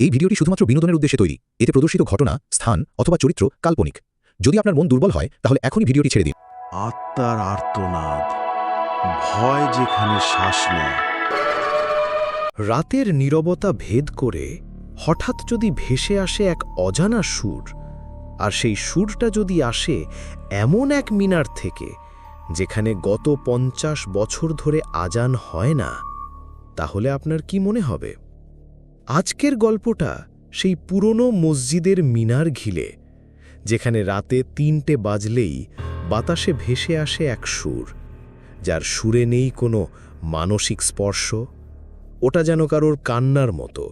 এই ভিডিওটি শুধুমাত্র বিনোদনের উদ্দেশ্যে তৈরি। এতে প্রদর্শিত ঘটনা স্থান অথবা চরিত্র কাল্পনিক। যদি আপনার মন দুর্বল হয় তাহলে এখনই ভিডিওটি ছেড়ে দিন। আত্মার আর্তনাদ ভয় যেখানে শ্বাস নেয়। রাতের নীরবতা ভেদ করে হঠাৎ যদি ভেসে আসে এক অজানা সুর আর সেই সুরটা যদি আসে এমন এক মিনার থেকে যেখানে গত পঞ্চাশ বছর ধরে আজান হয় না তাহলে আপনার কি মনে হবে? আজকের গল্পটা সেই পুরনো মসজিদের মিনার ঘিলে, যেখানে রাতে তিনটে বাজলেই বাতাসে ভেসে আসে এক সুর, যার সুরে নেই কোনো মানসিক স্পর্শ। ওটা যেন কারোর কান্নার মতো,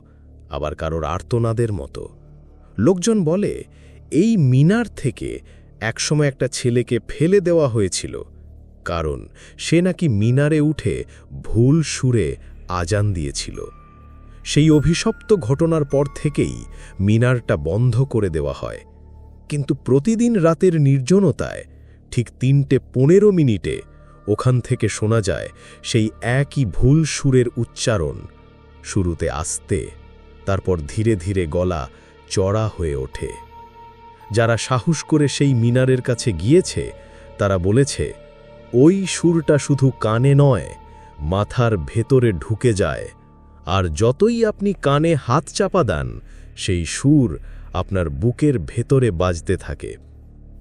আবার কারোর আর্তনাদের মতো। লোকজন বলে, এই মিনার থেকে একসময় একটা ছেলেকে ফেলে দেওয়া হয়েছিল, কারণ সে নাকি মিনারে উঠে ভুল সুরে আজান দিয়েছিল। সেই অভিশপ্ত ঘটনার পর থেকেই মিনারটা বন্ধ করে দেওয়া হয়। কিন্তু প্রতিদিন রাতের নির্জনতায়, ঠিক তিনটে পনেরো মিনিটে ওখান থেকে শোনা যায় সেই একই ভুল সুরের উচ্চারণ। শুরুতে আস্তে, তারপর ধীরে ধীরে গলা চড়া হয়ে ওঠে। যারা সাহস করে সেই মিনারের কাছে গিয়েছে, তারা বলেছে, ওই সুরটা শুধু কানে নয়, মাথার ভেতরে ঢুকে যায় আর যতই আপনি কানে হাত চাপা দেন, সেই সুর আপনার বুকের ভেতরে বাজতে থাকে।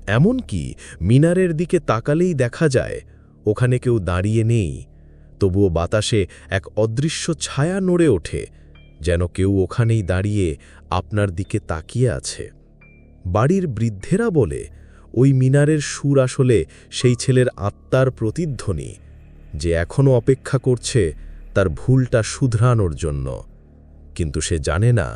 এমনকি মিনারের দিকে তাকালেই দেখা যায়, ওখানে কেউ দাঁড়িয়ে নেই, তবুও বাতাসে এক অদৃশ্য ছায়া নড়ে ওঠে, যেন কেউ ওখানেই দাঁড়িয়ে আপনার দিকে তাকিয়ে আছে। বাড়ির বৃদ্ধেরা বলে, ওই মিনারের সুর আসলে সেই ছেলের আত্মার প্রতিধ্বনি, যে এখনও অপেক্ষা করছে তার ভুলটা শুধরানোর জন্য। কিন্তু সে জানে না,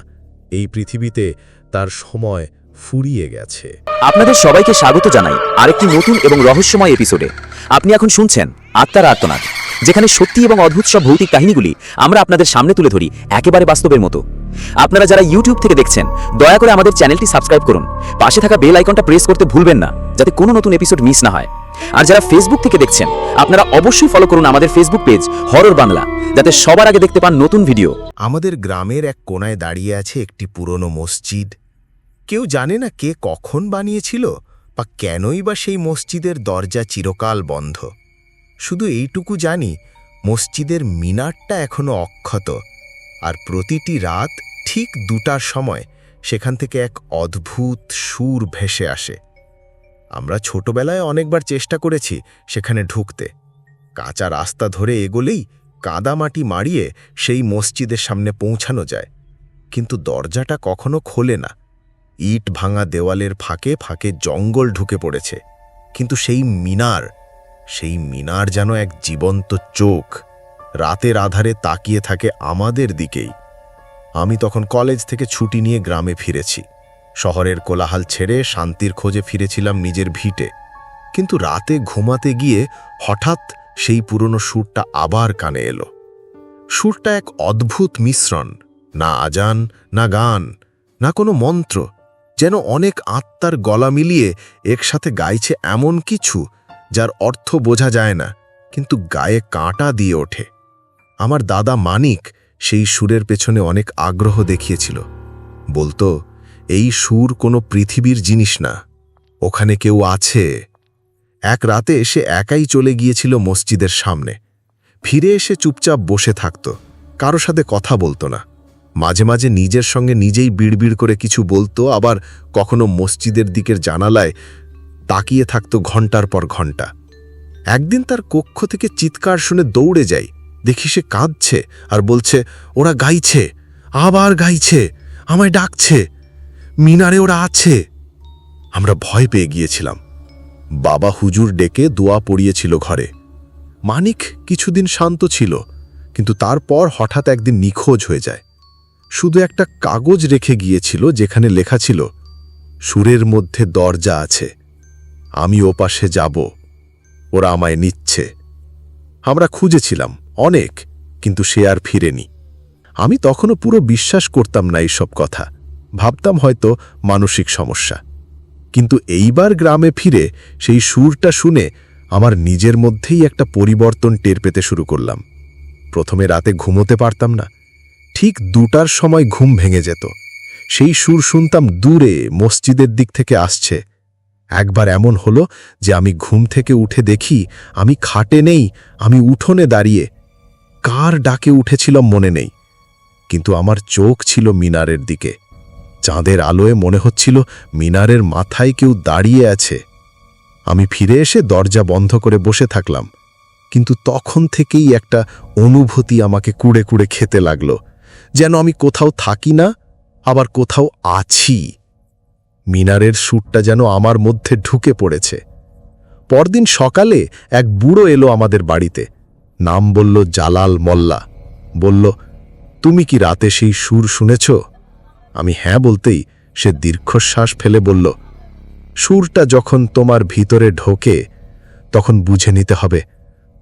এই পৃথিবীতে তার সময় ফুরিয়ে গেছে। আপনাদের সবাইকে স্বাগত জানাই আরেকটি নতুন এবং রহস্যময় এপিসোডে আপনি এখন শুনছেন আত্মার আর্তনাদ, যেখানে সত্যি এবং অদ্ভুত সব ভৌতিক কাহিনীগুলি আমরা আপনাদের সামনে তুলে ধরি একেবারে বাস্তবের মতো। আপনারা যারা ইউটিউব থেকে দেখছেন, দয়া করে আমাদের চ্যানেলটি সাবস্ক্রাইব করুন। পাশে থাকা বেল আইকনটা প্রেস করতে ভুলবেন না, যাতে কোনো নতুন এপিসোড মিস না হয়। আর যারা ফেসবুক থেকে দেখছেন, আপনারা অবশ্যই ফলো করুন আমাদের ফেসবুক পেজ হরর বাংলা যাতে সবার আগে দেখতে পান নতুন ভিডিও আমাদের গ্রামের এক কোনায় দাঁড়িয়ে আছে একটি পুরনো মসজিদ। কেউ জানে না কে কখন বানিয়েছিল বা কেনই বা সেই মসজিদের দরজা চিরকাল বন্ধ। শুধু এইটুকু জানি, মসজিদের মিনারটা এখনও অক্ষত, আর প্রতিটি রাত ঠিক দুটার সময় সেখান থেকে এক অদ্ভুত সুর ভেসে আসে। আমরা ছোটবেলায় অনেকবার চেষ্টা করেছি সেখানে ঢুকতে। কাঁচা রাস্তা ধরে এগোলেই কাদামাটি মারিয়ে সেই মসজিদের সামনে পৌঁছানো যায়। কিন্তু দরজাটা কখনো খোলে না। ইট ভাঙা দেওয়ালের ফাঁকে ফাঁকে জঙ্গল ঢুকে পড়েছে। কিন্তু সেই মিনার সেই মিনার যেন এক জীবন্ত চোখ, রাতের আধারে তাকিয়ে থাকে আমাদের দিকেই। আমি তখন কলেজ থেকে ছুটি নিয়ে গ্রামে ফিরেছি। শহরের কোলাহাল ছেড়ে শান্তির খোঁজে ফিরেছিলাম নিজের ভিটে। কিন্তু রাতে ঘুমাতে গিয়ে হঠাৎ সেই পুরনো সুরটা আবার কানে এলো। সুরটা এক অদ্ভুত মিশ্রণ, না আজান, না গান, না কোনো মন্ত্র, যেন অনেক আত্মার গলা মিলিয়ে একসাথে গাইছে এমন কিছু যার অর্থ বোঝা যায় না, কিন্তু গায়ে কাঁটা দিয়ে ওঠে। আমার দাদা মানিক সেই সুরের পেছনে অনেক আগ্রহ দেখিয়েছিল। বলতো এই সুর কোনো পৃথিবীর জিনিস না। ওখানে কেউ আছে। এক রাতে সে একাই চলে গিয়েছিল মসজিদের সামনে। ফিরে এসে চুপচাপ বসে থাকত। কারও সাথে কথা বলতো না। মাঝে মাঝে নিজের সঙ্গে নিজেই বিড়বিড় করে কিছু বলতো, আবার কখনো মসজিদের দিকের জানালায় তাকিয়ে থাকত ঘণ্টার পর ঘণ্টা একদিন তার কক্ষ থেকে চিৎকার শুনে দৌড়ে যাই দেখি সে কাঁদছে আর বলছে, ওরা গাইছে, আবার গাইছে, আমায় ডাকছে। মিনারে ওরা আছে। আমরা ভয় পেয়ে গিয়েছিলাম। বাবা হুজুর ডেকে দোয়া পড়িয়েছিল ঘরে। মানিক কিছুদিন শান্ত ছিল, কিন্তু তারপর হঠাৎ একদিন নিখোঁজ হয়ে যায়। শুধু একটা কাগজ রেখে গিয়েছিল যেখানে লেখা ছিল, সুরের মধ্যে দরজা আছে, আমি ওপাশে যাব, ওরা আমায় নিচ্ছে। আমরা খুঁজেছিলাম অনেক, কিন্তু সে আর ফিরেনি। আমি তখনও পুরো বিশ্বাস করতাম না এইসব কথা। ভাবতাম হয়তো মানসিক সমস্যা। কিন্তু এইবার গ্রামে ফিরে সেই সুরটা শুনে আমার নিজের মধ্যেই একটা পরিবর্তন টের পেতে শুরু করলাম। প্রথমে রাতে ঘুমোতে পারতাম না। ঠিক দুটার সময় ঘুম ভেঙে যেত। সেই সুর শুনতাম দূরে, মসজিদের দিক থেকে আসছে। একবার এমন হলো যে আমি ঘুম থেকে উঠে দেখি আমি খাটে নেই, আমি উঠোনে দাঁড়িয়ে। কার ডাকে উঠেছিলাম মনে নেই। কিন্তু আমার চোখ ছিল মিনারের দিকে। চাঁদের আলোয় মনে হচ্ছিল মিনারের মাথায় কেউ দাঁড়িয়ে আছে। আমি ফিরে এসে দরজা বন্ধ করে বসে থাকলাম, কিন্তু তখন থেকেই একটা অনুভূতি আমাকে কুড়ে কুড়ে খেতে লাগল, যেন আমি কোথাও থাকি না, আবার কোথাও আছি। মিনারের সুরটা যেন আমার মধ্যে ঢুকে পড়েছে। পরদিন সকালে এক বুড়ো এলো আমাদের বাড়িতে, নাম বলল জালাল মোল্লা। বলল, তুমি কি রাতে সেই সুর শুনেছ? আমি হ্যাঁ বলতেই সে দীর্ঘশ্বাস ফেলে বলল, সুরটা যখন তোমার ভিতরে ঢোকে, তখন বুঝে নিতে হবে,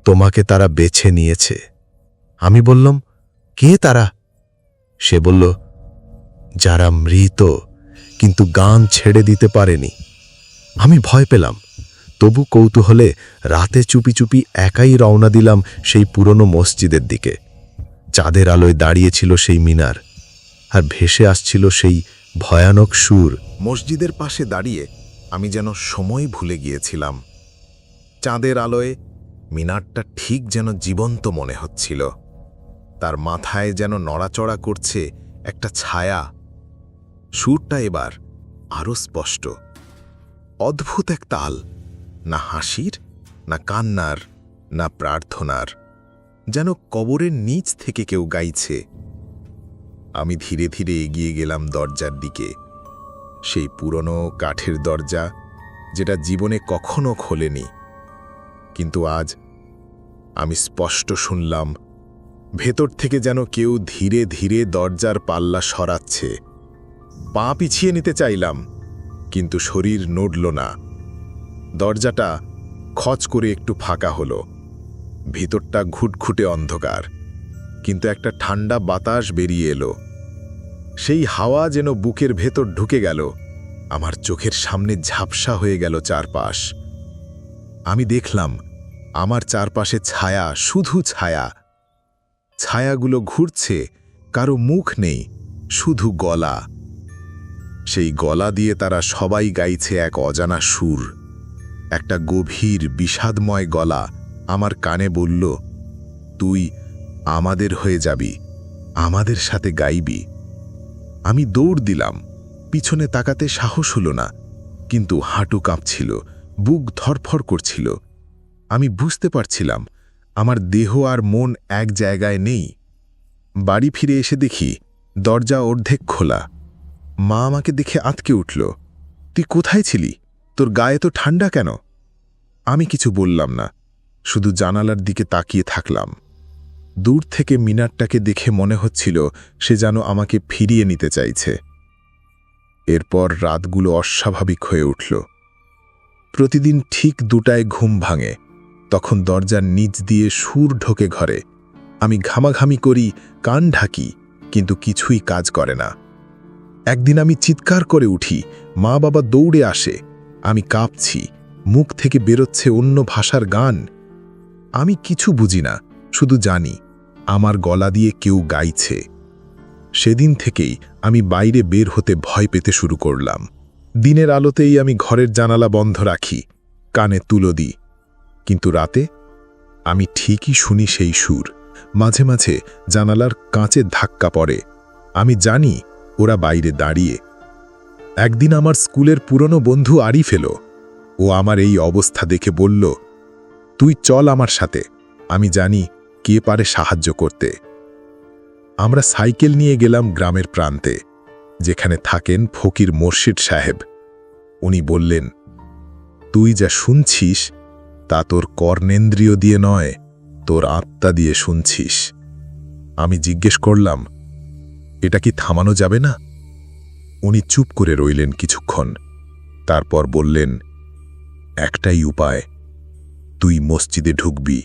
তোমাকে তারা বেছে নিয়েছে। আমি বললাম, কে তারা? সে বলল, যারা মৃত, কিন্তু গান ছেড়ে দিতে পারেনি। আমি ভয় পেলাম। তবু কৌতূহলে রাতে চুপি চুপি একাই রওনা দিলাম সেই পুরনো মসজিদের দিকে। চাঁদের আলোয় দাঁড়িয়েছিল সেই মিনার। আর ভেসে আসছিল সেই ভয়ানক সুর। মসজিদের পাশে দাঁড়িয়ে আমি যেন সময় ভুলে গিয়েছিলাম। চাঁদের আলোয় মিনারটা ঠিক যেন জীবন্ত মনে হচ্ছিল। তার মাথায় যেন নড়াচড়া করছে একটা ছায়া। সুরটা এবার আরও স্পষ্ট। অদ্ভুত এক তাল, না হাসির, না কান্নার, না প্রার্থনার। যেন কবরের নিচ থেকে কেউ গাইছে। আমি ধীরে ধীরে এগিয়ে গেলাম দরজার দিকে। সেই পুরনো কাঠের দরজা, যেটা জীবনে কখনো খোলেনি। কিন্তু আজ আমি স্পষ্ট শুনলাম, ভেতর থেকে যেন কেউ ধীরে ধীরে দরজার পাল্লা সরাচ্ছে। পা পিছিয়ে নিতে চাইলাম, কিন্তু শরীর নড়ল না। দরজাটা খচ করে একটু ফাঁকা হলো। ভিতরটা ঘুটঘুটে অন্ধকার। কিন্তু একটা ঠান্ডা বাতাস বেরিয়ে এলো। সেই হাওয়া যেন বুকের ভেতর ঢুকে গেল। আমার চোখের সামনে ঝাপসা হয়ে গেল চারপাশ। আমি দেখলাম, আমার চারপাশে ছায়া, শুধু ছায়া। ছায়াগুলো ঘুরছে, কারও মুখ নেই, শুধু গলা। সেই গলা দিয়ে তারা সবাই গাইছে এক অজানা সুর। একটা গভীর বিষাদময় গলা আমার কানে বলল, তুই আমাদের হয়ে যাবি, আমাদের সাথে গাইবি। আমি দৌড় দিলাম, পিছনে তাকাতে সাহস হল না, কিন্তু হাঁটু কাঁপছিল, বুক ধরফর করছিল। আমি বুঝতে পারছিলাম, আমার দেহ আর মন এক জায়গায় নেই। বাড়ি ফিরে এসে দেখি, দরজা অর্ধেক খোলা। মা আমাকে দেখে আতকে উঠল, তুই কোথায় ছিলি? তোর গায়ে তো ঠান্ডা কেন? আমি কিছু বললাম না, শুধু জানালার দিকে তাকিয়ে থাকলাম। দূর থেকে মিনারটাকে দেখে মনে হচ্ছিল সে যেন আমাকে ফিরিয়ে নিতে চাইছে। এরপর রাতগুলো অস্বাভাবিক হয়ে উঠল। প্রতিদিন ঠিক দুটায় ঘুম ভাঙে, তখন দরজার নিচ দিয়ে সুর ঢোকে ঘরে। আমি ঘামাঘামি করি, কান ঢাকি, কিন্তু কিছুই কাজ করে না। একদিন আমি চিৎকার করে উঠি, মা বাবা দৌড়ে আসে, আমি কাঁপছি, মুখ থেকে বেরোচ্ছে অন্য ভাষার গান। আমি কিছু বুঝি না, শুধু জানি আমার গলা দিয়ে কেউ গাইছে। সেদিন থেকেই আমি বাইরে বের হতে ভয় পেতে শুরু করলাম। দিনের আলোতেই আমি ঘরের জানালা বন্ধ রাখি, কানে তুলো দিই। কিন্তু রাতে আমি ঠিকই শুনি সেই সুর। মাঝে মাঝে জানালার কাঁচে ধাক্কা পড়ে। আমি জানি ওরা বাইরে দাঁড়িয়ে। একদিন আমার স্কুলের পুরনো বন্ধু আরিফ ফেল ও আমার এই অবস্থা দেখে বলল, তুই চল আমার সাথে। আমি জানি কে পারে সাহায্য করতে। আমরা সাইকেল নিয়ে গেলাম গ্রামের প্রান্তে, যেখানে থাকেন ফকির মোর্শিদ সাহেব। উনি বললেন, তুই যা শুনছিস, তা তোর কর্ণেন্দ্রিয় দিয়ে নয়, তোর আত্মা দিয়ে শুনছিস। আমি জিজ্ঞেস করলাম, এটা কি থামানো যাবে না? উনি চুপ করে রইলেন কিছুক্ষণ। তারপর বললেন, একটাই উপায়, তুই মসজিদে ঢুকবি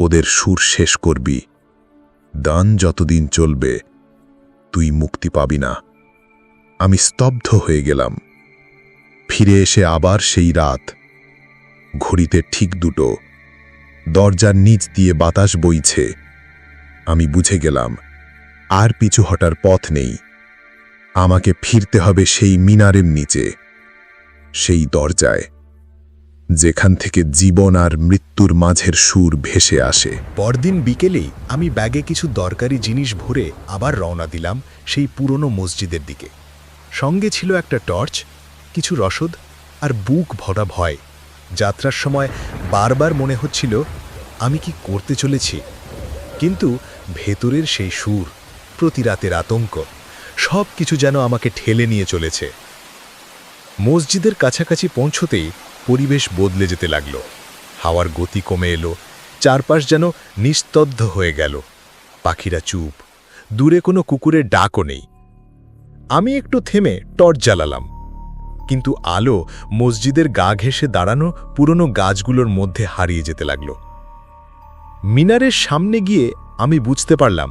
ওদের সুর শেষ করবি। দান যতদিন চলবে, তুই মুক্তি পাবি না। আমি স্তব্ধ হয়ে গেলাম। ফিরে এসে আবার সেই রাত। ঘড়িতে ঠিক দুটো। দরজার নিচ দিয়ে বাতাস বইছে। আমি বুঝে গেলাম, আর পিছু হটার পথ নেই। আমাকে ফিরতে হবে সেই মিনারের নিচে, সেই দরজায়। যেখান থেকে জীবন আর মৃত্যুর মাঝের সুর ভেসে আসে। পরদিন বিকেলেই আমি ব্যাগে কিছু দরকারি জিনিস ভরে আবার রওনা দিলাম সেই পুরনো মসজিদের দিকে। সঙ্গে ছিল একটা টর্চ, কিছু রসদ আর বুক ভরা ভয়। যাত্রার সময় বারবার মনে হচ্ছিল, আমি কি করতে চলেছি? কিন্তু ভেতরের সেই সুর, প্রতি রাতের আতঙ্ক সব কিছু যেন আমাকে ঠেলে নিয়ে চলেছে। মসজিদের কাছাকাছি পৌঁছতেই পরিবেশ বদলে যেতে লাগল। হাওয়ার গতি কমে এলো, চারপাশ যেন নিস্তব্ধ হয়ে গেল। পাখিরা চুপ, দূরে কোনো কুকুরের ডাকও নেই। আমি একটু থেমে টর্চ জ্বালালাম, কিন্তু আলো মসজিদের গা ঘেঁষে দাঁড়ানো পুরনো গাছগুলোর মধ্যে হারিয়ে যেতে লাগল। মিনারের সামনে গিয়ে আমি বুঝতে পারলাম,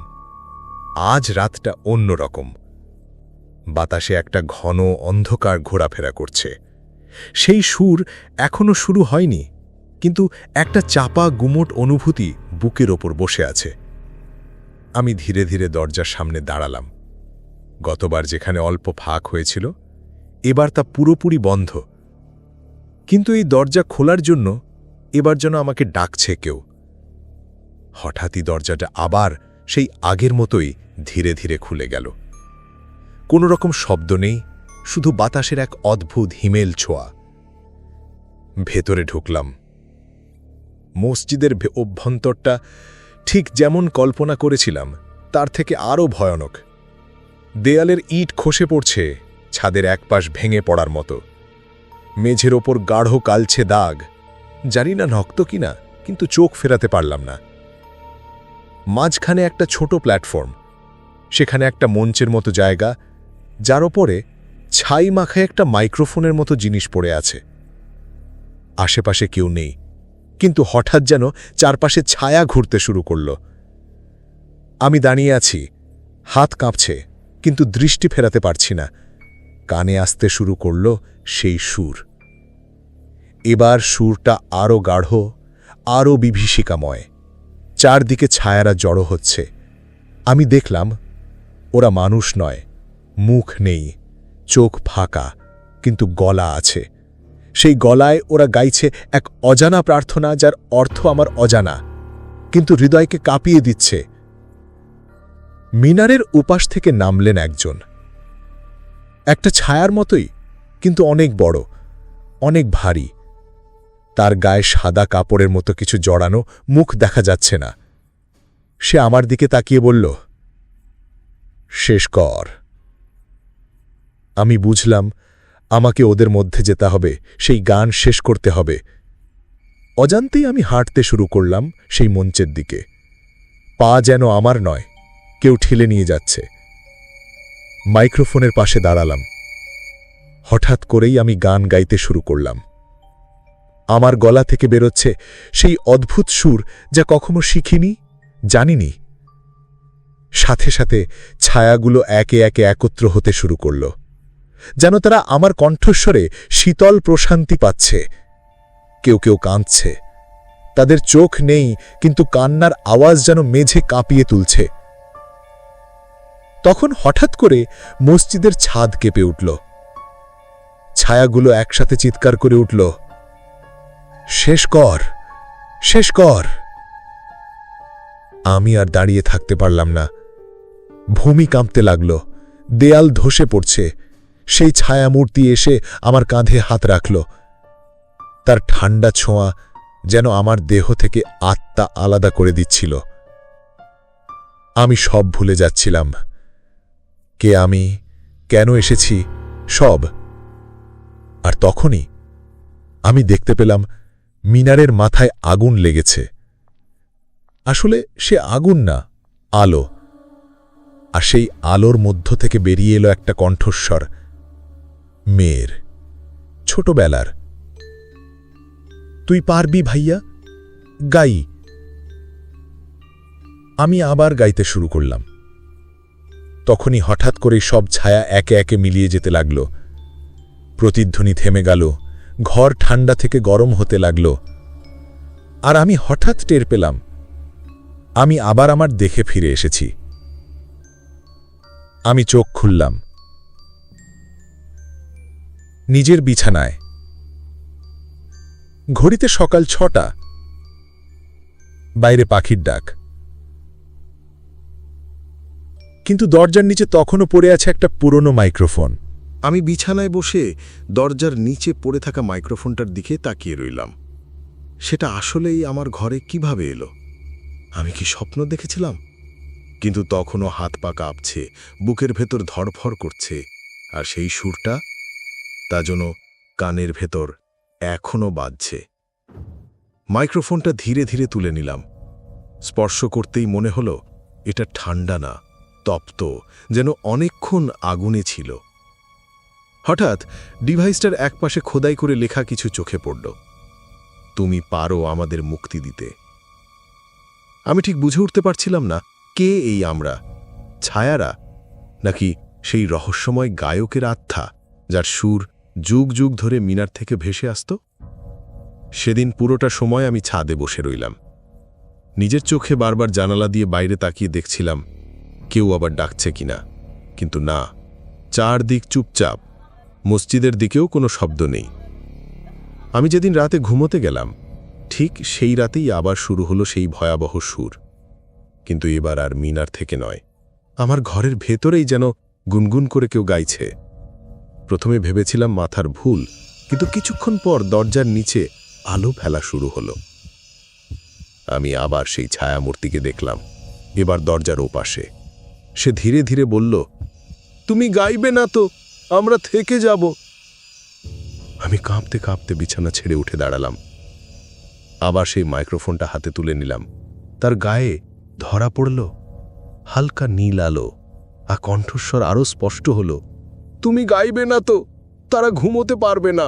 আজ রাতটা অন্যরকম। বাতাসে একটা ঘন অন্ধকার ঘোরাফেরা করছে। সেই সুর এখনও শুরু হয়নি, কিন্তু একটা চাপা গুমোট অনুভূতি বুকের ওপর বসে আছে। আমি ধীরে ধীরে দরজার সামনে দাঁড়ালাম। গতবার যেখানে অল্প ফাঁক হয়েছিল, এবার তা পুরোপুরি বন্ধ। কিন্তু এই দরজা খোলার জন্য এবার যেন আমাকে ডাকছে কেউ। হঠাৎই দরজাটা আবার সেই আগের মতোই ধীরে ধীরে খুলে গেল। কোনো রকম শব্দ নেই শুধু বাতাসের এক অদ্ভুত হিমেল ছোঁয়া। ভেতরে ঢুকলাম। মসজিদের অভ্যন্তরটা ঠিক যেমন কল্পনা করেছিলাম, তার থেকে আরও ভয়ানক। দেয়ালের ইট খসে পড়ছে, ছাদের একপাশ ভেঙে পড়ার মতো। মেঝের ওপর গাঢ় কালছে দাগ। জানি না নক্ত কিনা কিন্তু চোখ ফেরাতে পারলাম না। মাঝখানে একটা ছোট প্ল্যাটফর্ম। সেখানে একটা মঞ্চের মতো জায়গা, যার ওপরে ছাই মাখায় একটা মাইক্রোফোনের মতো জিনিস পড়ে আছে। আশেপাশে কেউ নেই, কিন্তু হঠাৎ যেন চারপাশে ছায়া ঘুরতে শুরু করল। আমি দাঁড়িয়ে আছি, হাত কাঁপছে, কিন্তু দৃষ্টি ফেরাতে পারছি না। কানে আসতে শুরু করল সেই সুর। এবার সুরটা আরও গাঢ় আরও বিভীষিকাময়। চারদিকে ছায়ারা জড়ো হচ্ছে। আমি দেখলাম, ওরা মানুষ নয়, মুখ নেই। চোখ ফাঁকা, কিন্তু গলা আছে। সেই গলায় ওরা গাইছে এক অজানা প্রার্থনা যার অর্থ আমার অজানা, কিন্তু হৃদয়কে কাঁপিয়ে দিচ্ছে। মিনারের উপাস থেকে নামলেন একজন। একটা ছায়ার মতোই, কিন্তু অনেক বড়, অনেক ভারী। তার গায়ে সাদা কাপড়ের মতো কিছু জড়ানো মুখ দেখা যাচ্ছে না। সে আমার দিকে তাকিয়ে বলল, শেষ কর। আমি বুঝলাম, আমাকে ওদের মধ্যে যেতে হবে, সেই গান শেষ করতে হবে। অজান্তেই আমি হাঁটতে শুরু করলাম সেই মঞ্চের দিকে। পা যেন আমার নয়, কেউ ঠেলে নিয়ে যাচ্ছে। মাইক্রোফোনের পাশে দাঁড়ালাম। হঠাৎ করেই আমি গান গাইতে শুরু করলাম। আমার গলা থেকে বেরোচ্ছে সেই অদ্ভুত সুর যা কখনো শিখিনি, জানিনি। সাথে সাথে ছায়াগুলো একে একে একত্র হতে শুরু করল। যেন তারা আমার কণ্ঠস্বরে শীতল প্রশান্তি পাচ্ছে। কেউ কেউ কাঁদছে। তাদের চোখ নেই, কিন্তু কান্নার আওয়াজ যেন মেঝে কাঁপিয়ে তুলছে। তখন হঠাৎ করে মসজিদের ছাদ কেঁপে উঠল। ছায়াগুলো একসাথে চিৎকার করে উঠল, শেষ কর শেষ কর। আমি আর দাঁড়িয়ে থাকতে পারলাম না। ভূমি কাঁপতে লাগল, দেয়াল ধসে পড়ছে। সেই ছায়ামূর্তি এসে আমার কাঁধে হাত রাখল। তার ঠান্ডা ছোঁয়া যেন আমার দেহ থেকে আত্মা আলাদা করে দিচ্ছিল। আমি সব ভুলে যাচ্ছিলাম। কে আমি? কেন এসেছি? সব। আর তখনই আমি দেখতে পেলাম মিনারের মাথায় আগুন লেগেছে। আসলে সে আগুন না, আলো। আর সেই আলোর মধ্য থেকে বেরিয়ে এলো একটা কণ্ঠস্বর। মেয়ের, ছোটবেলার। তুই পারবি ভাইয়া? গাই। আমি আবার গাইতে শুরু করলাম। তখনই হঠাৎ করে সব ছায়া একে একে মিলিয়ে যেতে লাগল। প্রতিধ্বনি থেমে গেল, ঘর ঠান্ডা থেকে গরম হতে লাগল। আর আমি হঠাৎ টের পেলাম, আমি আবার আমার দেখে ফিরে এসেছি। আমি চোখ খুললাম। নিজের বিছানায়। ঘড়িতে সকাল ছটা। বাইরে পাখির ডাক। কিন্তু দরজার নিচে তখনও পড়ে আছে একটা পুরনো মাইক্রোফোন। আমি বিছানায় বসে দরজার নিচে পড়ে থাকা মাইক্রোফোনটার দিকে তাকিয়ে রইলাম। সেটা আসলেই আমার ঘরে কীভাবে এলো? আমি কি স্বপ্ন দেখেছিলাম? কিন্তু তখনও হাত পা কাঁপছে, বুকের ভেতর ধড়ফড় করছে, আর সেই সুরটা তা যেন কানের ভেতর এখনও বাজছে। মাইক্রোফোনটা ধীরে ধীরে তুলে নিলাম। স্পর্শ করতেই মনে হলো, এটা ঠান্ডা না, তপ্ত, যেন অনেকক্ষণ আগুনে ছিল। হঠাৎ ডিভাইসটার একপাশে খোদাই করে লেখা কিছু চোখে পড়ল, তুমি পারো আমাদের মুক্তি দিতে। আমি ঠিক বুঝে উঠতে পারছিলাম না, কে এই আমরা? ছায়ারা? নাকি সেই রহস্যময় গায়কের আত্মা, যার সুর যুগ যুগ ধরে মিনার থেকে ভেসে আসত? সেদিন পুরোটা সময় আমি ছাদে বসে রইলাম। নিজের চোখে বারবার জানালা দিয়ে বাইরে তাকিয়ে দেখছিলাম, কেউ আবার ডাকছে কিনা। কিন্তু না, চারদিক চুপচাপ, মসজিদের দিকেও কোনো শব্দ নেই। আমি যেদিন রাতে ঘুমোতে গেলাম, ঠিক সেই রাতেই আবার শুরু হলো সেই ভয়াবহ সুর। কিন্তু এবার আর মিনার থেকে নয়, আমার ঘরের ভেতরেই যেন গুনগুন করে কেউ গাইছে। প্রথমে ভেবেছিলাম মাথার ভুল, কিন্তু কিছুক্ষণ পর দরজার নিচে আলো ফেলা শুরু হলো। আমি আবার সেই ছায়ামূর্তিকে দেখলাম। এবার দরজার ওপাশে। সে ধীরে ধীরে বলল, তুমি গাইবে না তো, আমরা থেকে যাব। আমি কাঁপতে কাঁপতে বিছানা ছেড়ে উঠে দাঁড়ালাম। আবার সেই মাইক্রোফোনটা হাতে তুলে নিলাম। তার গায়ে ধরা পড়ল হালকা নীল আলো। আর কণ্ঠস্বর আরও স্পষ্ট হল তুমি গাইবে না তো, তারা ঘুমোতে পারবে না।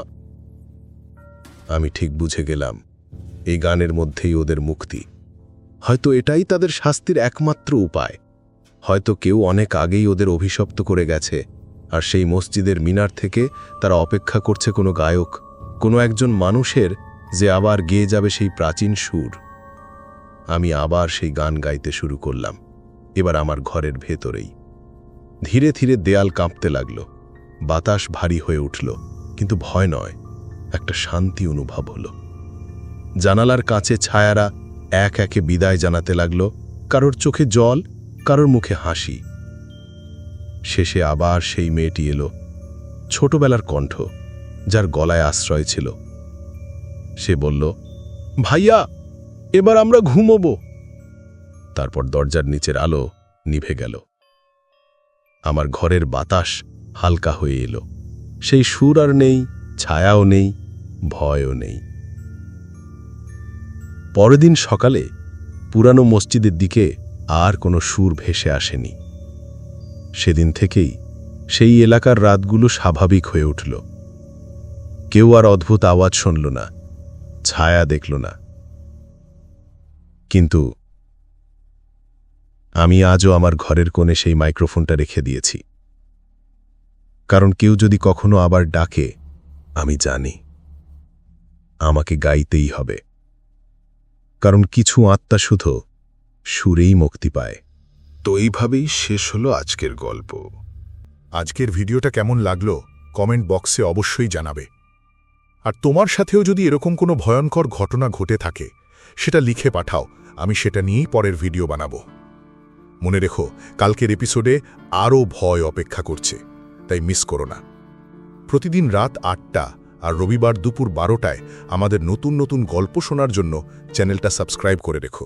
আমি ঠিক বুঝে গেলাম, এই গানের মধ্যেই ওদের মুক্তি। হয়তো এটাই তাদের শাস্তির একমাত্র উপায়। হয়তো কেউ অনেক আগেই ওদের অভিশপ্ত করে গেছে, আর সেই মসজিদের মিনার থেকে তারা অপেক্ষা করছে কোনো গায়ক, কোনো একজন মানুষের যে আবার গেয়ে যাবে সেই প্রাচীন সুর। আমি আবার সেই গান গাইতে শুরু করলাম, এবার আমার ঘরের ভেতরেই। ধীরে ধীরে দেয়াল কাঁপতে লাগল। বাতাস ভারী হয়ে উঠল, কিন্তু ভয় নয়, একটা শান্তি অনুভব হলো। জানালার কাছে ছায়ারা এক একে বিদায় জানাতে লাগল, কারোর চোখে জল, কারোর মুখে হাসি। শেষে আবার সেই মেয়েটি এলো, ছোটবেলার কণ্ঠ, যার গলায় আশ্রয় ছিল। সে বলল, ভাইয়া, এবার আমরা ঘুমোব। তারপর দরজার নিচের আলো নিভে গেল। আমার ঘরের বাতাস হালকা হয়ে এলো। সেই সুর আর নেই, ছায়াও নেই, ভয়ও নেই। পরদিন সকালে পুরানো মসজিদের দিকে আর কোনো সুর ভেসে আসেনি। সেদিন থেকেই সেই এলাকার রাতগুলো স্বাভাবিক হয়ে উঠল। কেউ আর অদ্ভুত আওয়াজ শুনল না, ছায়া দেখল না। কিন্তু আমি আজও আমার ঘরের কোণে সেই মাইক্রোফোনটা রেখে দিয়েছি। কারণ কেউ যদি কখনো আবার ডাকে, আমি জানি আমাকে গাইতেই হবে। কারণ কিছু আত্মা শুধু সুরেই মুক্তি পায়। তো এইভাবেই শেষ হলো আজকের গল্প। আজকের ভিডিওটা কেমন লাগল, কমেন্ট বক্সে অবশ্যই জানাবে। আর তোমার সাথেও যদি এরকম কোনো ভয়ঙ্কর ঘটনা ঘটে থাকে, সেটা লিখে পাঠাও, আমি সেটা নিয়েই পরের ভিডিও বানাবো। মনে রেখো, কালকের এপিসোডে আরও ভয় অপেক্ষা করছে। তাই মিস করো না। প্রতিদিন রাত আটটা আর রবিবার দুপুর বারোটায় আমাদের নতুন নতুন গল্প শোনার জন্য চ্যানেলটা সাবস্ক্রাইব করে রেখো।